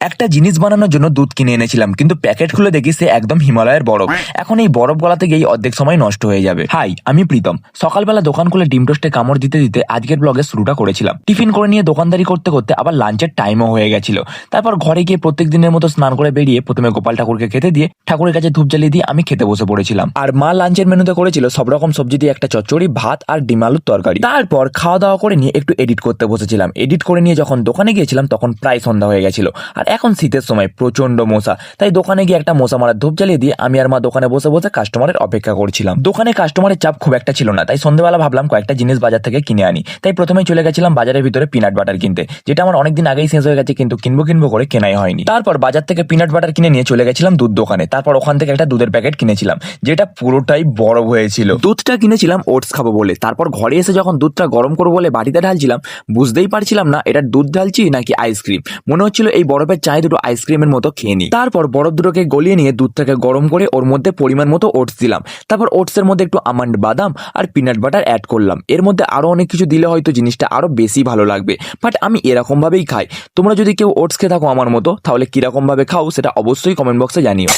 একটা জিনিস বানানোর জন্য দুধ কিনে এনেছিলাম কিন্তু প্যাকেট খুলে দেখি সে একদম হিমালয়ের বরফ। এখন এই বরফ গলাতে গিয়েই অর্ধেক সময় নষ্ট হয়ে যাবে। হাই আমি প্রীতম। সকালবেলা দোকান খুলে ডিম টোস্টে কামড় দিতে দিতে আজকের ব্লগে শুরুটা করেছিলাম। টিফিন করে নিয়ে দোকানদারি করতে করতে আবার লাঞ্চের টাইমও হয়ে গেছিল। তারপর ঘরে গিয়ে প্রত্যেক দিনের মতো স্নান করে বেরিয়ে প্রথমে গোপাল ঠাকুরকে খেতে দিয়ে ঠাকুরের কাছে ধূপ জ্বালিয়ে দিয়ে আমি খেতে বসে পড়েছিলাম। আর মা লাঞ্চের মেনুতে করেছিল সব রকম সবজি দিয়ে একটা চচ্চড়ি ভাত আর ডিম আলুর তরকারি। তারপর খাওয়া দাওয়া করে নিয়ে একটু এডিট করতে বসেছিলাম। এডিট করে নিয়ে যখন দোকানে গিয়েছিলাম তখন প্রায় সন্ধ্যা হয়ে গেছিল। আর এখন শীতের সময় প্রচণ্ড মশা। তাই দোকানে গিয়ে একটা মশা মারার ধূপ জ্বালিয়ে দিয়ে আমি আর মা দোকানে বসে বসে কাস্টমারের অপেক্ষা করছিলাম। দোকানে কাস্টমারের চাপ খুব একটা ছিল না, তাই সন্ধ্যেবেলা ভাবলাম কয়েকটা জিনিস বাজার থেকে কিনে আনি। তাই প্রথমে চলে গেছিলাম বাজারের ভিতরে পিনাট বাটার কিনতে, যেটা আমার অনেকদিন আগেই শেষ হয়ে গেছে কিন্তু কিনবো কিনবো করে কেনাই হয়নি। তারপর বাজার থেকে পিনাট বাটার কিনে নিয়ে চলে গেছিলাম দুধ দোকানে, তারপর ওখান থেকে একটা দুধের প্যাকেট কিনেছিলাম, যেটা পুরোটাই বরফ হয়েছিল। দুধটা কিনেছিলাম ওটস খাব বলে, তারপর ঘরে এসে যখন দুধটা গরম করব বলে বাড়িতে ঢালছিলাম, বুঝতেই পারছিলাম না এটা দুধ ঢালছি নাকি আইসক্রিম মনে হচ্ছিল এই বরফের চায়ে দুটো আইসক্রিমের মতো খেয়ে নিই। তারপর বরফ দুটোকে গলিয়ে নিয়ে দুধটাকে গরম করে ওর মধ্যে পরিমাণ মতো ওটস দিলাম। তারপর ওটসের মধ্যে একটু আমান্ড বাদাম আর পিনাট বাটার অ্যাড করলাম। এর মধ্যে আরও অনেক কিছু দিলে হয়তো জিনিসটা আরও বেশি ভালো লাগবে। বাট আমি এরকমভাবেই খাই। তোমরা যদি কেউ ওটস খেয়ে থাকো আমার মতো, তাহলে কীরকমভাবে খাও সেটা অবশ্যই কমেন্ট বক্সে জানিও।